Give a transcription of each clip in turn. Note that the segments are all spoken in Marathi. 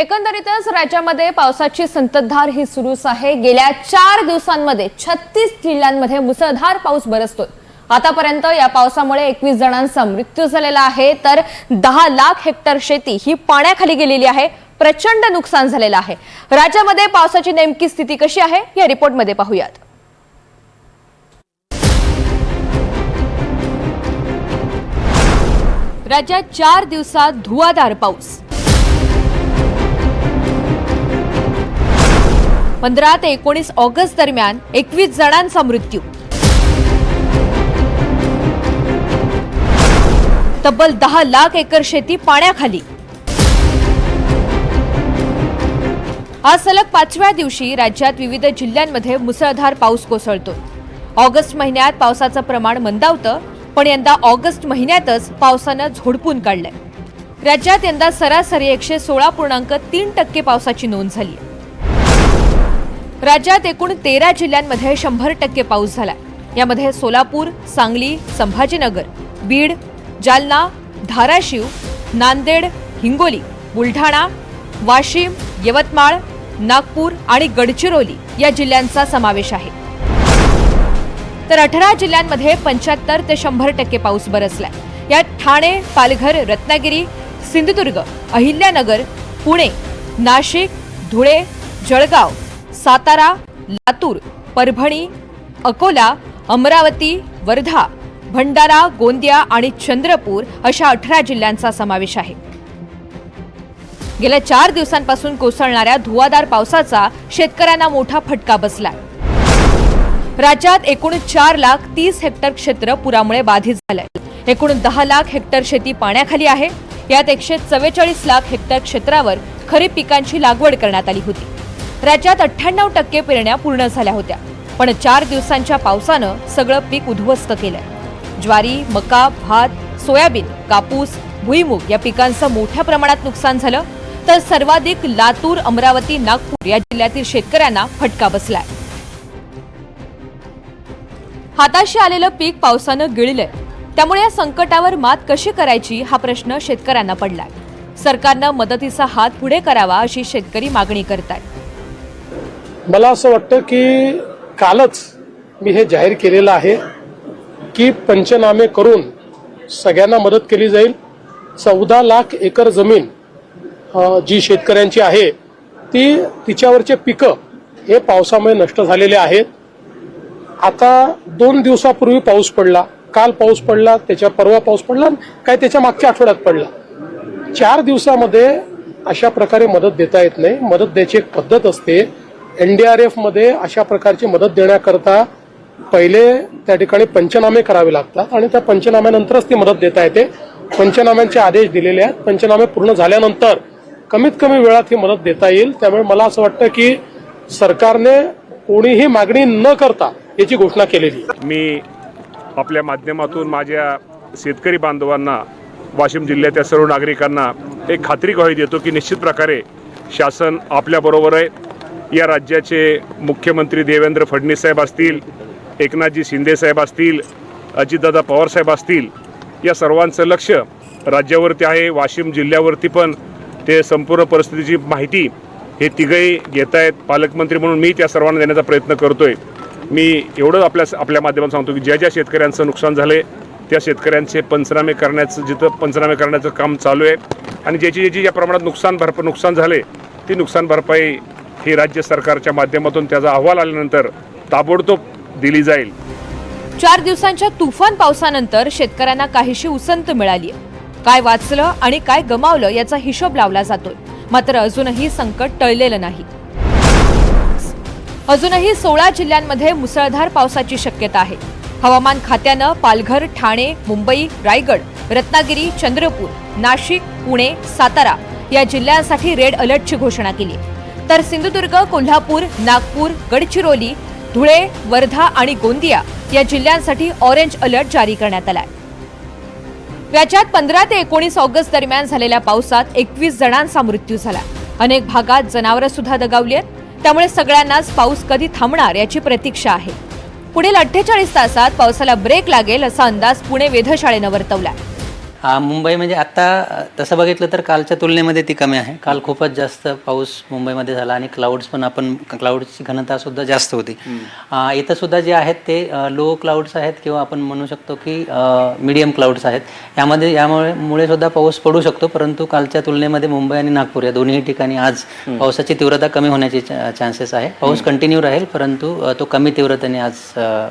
एकंदरीतच राज्यामध्ये पावसाची संततधार ही सुरूच आहे. गेल्या चार दिवसांमध्ये छत्तीस जिल्ह्यांमध्ये मुसळधार पाऊस बरसतोय. आतापर्यंत या पावसामुळे एकवीस जणांचा मृत्यू झालेला आहे. तर दहा लाख हेक्टर शेती ही पाण्याखाली गेलेली आहे. प्रचंड नुकसान झालेलं आहे. राज्यामध्ये पावसाची नेमकी स्थिती कशी आहे? या रिपोर्टमध्ये पाहूयात. राज्यात चार दिवसात धुवाधार पाऊस. पंधरा ते एकोणीस ऑगस्ट दरम्यान एकवीस जणांचा मृत्यू. तब्बल दहा लाख एकर शेती पाण्याखाली. आज सलग पाचव्या दिवशी राज्यात विविध जिल्ह्यांमध्ये मुसळधार पाऊस कोसळतो. ऑगस्ट महिन्यात पावसाचं प्रमाण मंदावतं पण यंदा ऑगस्ट महिन्यातच पावसानं झोडपून काढलंय. राज्यात यंदा सरासरी एकशे सोळा पूर्णांक तीन टक्के पावसाची नोंद झाली राज्यात एकूण तेरा जिल्ह्यांमध्ये शंभर टक्के पाऊस झाला यामध्ये सोलापूर सांगली संभाजीनगर बीड जालना धाराशिव नांदेड हिंगोली बुलढाणा वाशिम यवतमाळ नागपूर आणि गडचिरोली या जिल्ह्यांचा समावेश आहे. तर अठरा जिल्ह्यांमध्ये पंच्याहत्तर ते शंभर टक्के पाऊस बरसलाय. यात ठाणे पालघर रत्नागिरी सिंधुदुर्ग अहिल्यानगर पुणे नाशिक धुळे जळगाव सातारा लातूर परभणी अकोला अमरावती वर्धा भंडारा गोंदिया आणि चंद्रपूर अशा अठरा जिल्ह्यांचा समावेश आहे. गेल्या चार दिवसांपासून कोसळणाऱ्या धुवाधार पावसाचा शेतकऱ्यांना मोठा फटका बसला राज्यात एकूण चार लाख तीस हेक्टर क्षेत्र पुरामुळे बाधित झालंय. एकूण दहा लाख हेक्टर शेती पाण्याखाली आहे. यात एकशे चव्वेचाळीस लाख हेक्टर क्षेत्रावर खरीप पिकांची लागवड करण्यात आली होती. राज्यात अठ्ठ्याण्णव टक्के पेरण्या पूर्ण झाल्या होत्या. पण चार दिवसांच्या पावसानं सगळं पीक उद्ध्वस्त केलंय. ज्वारी मका भात सोयाबीन कापूस भुईमूग या पिकांचं मोठ्या प्रमाणात नुकसान झालं. तर सर्वाधिक लातूर अमरावती नागपूर या जिल्ह्यातील शेतकऱ्यांना फटका बसलाय. हाताशी आलेलं पीक पावसानं गिळलंय. त्यामुळे या संकटावर मात कशी करायची हा प्रश्न शेतकऱ्यांना पडलाय. सरकारनं मदतीचा हात पुढे करावा अशी शेतकरी मागणी करतायत. मला असं वाटतं की कालच मी हे जाहीर केलेलं आहे की पंचनामे करून सगळ्यांना मदत केली जाईल. चौदा लाख एकर जमीन जी शेतकऱ्यांची आहे ती तिच्यावरचे पिकं हे पावसामुळे नष्ट झालेले आहेत. आता दोन दिवसापूर्वी पाऊस पडला काल पाऊस पडला त्याच्या परवा पाऊस पडला काय त्याच्या मागच्या आठवड्यात पडला. चार दिवसामध्ये अशा प्रकारे मदत देता येत नाही. मदत द्यायची एक पद्धत असते एनडीआरएफमध्ये अशा प्रकारची मदत देण्याकरता पहिले त्या ठिकाणी पंचनामे करावे लागतात आणि त्या पंचनाम्यानंतरच ती मदत देता येते. पंचनाम्यांचे आदेश दिलेले आहेत. पंचनामे पूर्ण झाल्यानंतर कमीत कमी वेळात ही मदत देता येईल. त्यामुळे मला असं वाटतं की सरकारने कोणीही मागणी न करता याची घोषणा केलेली मी आपल्या माध्यमातून माझ्या शेतकरी बांधवांना वाशिम जिल्ह्याच्या सर्व नागरिकांना एक खात्री ग्वाही देतो की निश्चित प्रकारे शासन आपल्याबरोबर आहे. या राज्याचे मुख्यमंत्री देवेंद्र फडणवीस साहेब असतील एकनाथजी शिंदे साहेब असतील अजितदादा पवारसाहेब असतील या सर्वांचं लक्ष राज्यावरती आहे वाशिम जिल्ह्यावरती पण. ते संपूर्ण परिस्थितीची माहिती हे तिघही घेत आहेत पालकमंत्री म्हणून मी त्या सर्वांना देण्याचा प्रयत्न करतोय. मी एवढं आपल्या आपल्या माध्यमात सांगतो की ज्या ज्या शेतकऱ्यांचं नुकसान झाले त्या शेतकऱ्यांचे पंचनामे करण्याचं जिथं पंचनामे करण्याचं काम चालू आहे. आणि ज्याची ज्याची ज्या प्रमाणात नुकसान भरप नुकसान झाले ती नुकसान भरपाई ही राज्य सरकारच्या माध्यमातून त्याचा अहवाल आल्यानंतर ताबडतोब दिली जाईल. चार दिवसांच्या तुफान पावसानंतर शेतकऱ्यांना काहीशी उसंत मिळाली काय वाचलं आणि काय गमावलं याचा हिशोब लावला जातोय. मात्र अजूनही संकट टळलेलं नाही. अजूनही सोळा जिल्ह्यांमध्ये मुसळधार पावसाची शक्यता आहे. हवामान खात्यानं पालघर ठाणे मुंबई रायगड रत्नागिरी चंद्रपूर नाशिक पुणे सातारा या जिल्ह्यांसाठी रेड अलर्टची घोषणा केली तर सिंधुदुर्ग कोल्हापूर नागपूर गडचिरोली धुळे वर्धा आणि गोंदिया या जिल्ह्यांसाठी ऑरेंज अलर्ट जारी करण्यात आलाय. राज्यात पंधरा ते एकोणीस ऑगस्ट दरम्यान झालेल्या पावसात एकवीस जणांचा मृत्यू झाला. अनेक भागात जनावरं सुद्धा दगावली आहेत. त्यामुळे सगळ्यांनाच पाऊस कधी थांबणार याची प्रतीक्षा आहे. पुढील अठ्ठेचाळीस तासात पावसाला ब्रेक लागेल असा अंदाज पुणे वेधशाळेनं वर्तवलाय. हा मुंबई म्हणजे आता तसं बघितलं तर कालच्या तुलनेमध्ये ती कमी आहे. काल खूपच जास्त पाऊस मुंबईमध्ये झाला आणि क्लाउड्स पण आपण क्लाउड्सची घनता सुद्धा जास्त होती. इथं सुद्धा जे आहेत ते लो क्लाउड्स आहेत किंवा आपण म्हणू शकतो की मीडियम क्लाउड्स आहेत. यामध्ये यामुळे मुळे सुद्धा पाऊस पडू शकतो परंतु कालच्या तुलनेमध्ये मुंबई आणि नागपूर या दोन्ही ठिकाणी आज पावसाची तीव्रता कमी होण्याची चान्सेस आहे. पाऊस कंटिन्यू राहील परंतु तो कमी तीव्रतेने आज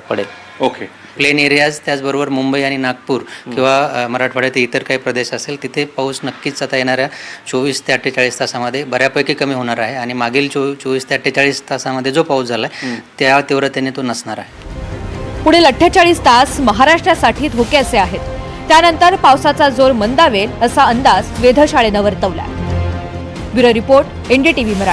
पडेल. ओके. प्लेन एरियाज त्याचबरोबर मुंबई आणि नागपूर किंवा मराठवाड्यातील इतर काही प्रदेश असेल तिथे पाऊस नक्कीच आता येणाऱ्या चोवीस ते अठ्ठेचाळीस तासामध्ये बऱ्यापैकी कमी होणार आहे आणि मागील चो चोवीस ते अठ्ठेचाळीस तासामध्ये जो पाऊस झाला आहे त्या तीव्रतेने तो नसणार आहे. पुढील अठ्ठेचाळीस तास महाराष्ट्रासाठी धोक्याचे आहेत. त्यानंतर पावसाचा जोर मंदावेल असा अंदाज वेधशाळेनं वर्तवला ब्युरो रिपोर्ट एनडीटीव्ही मराठी.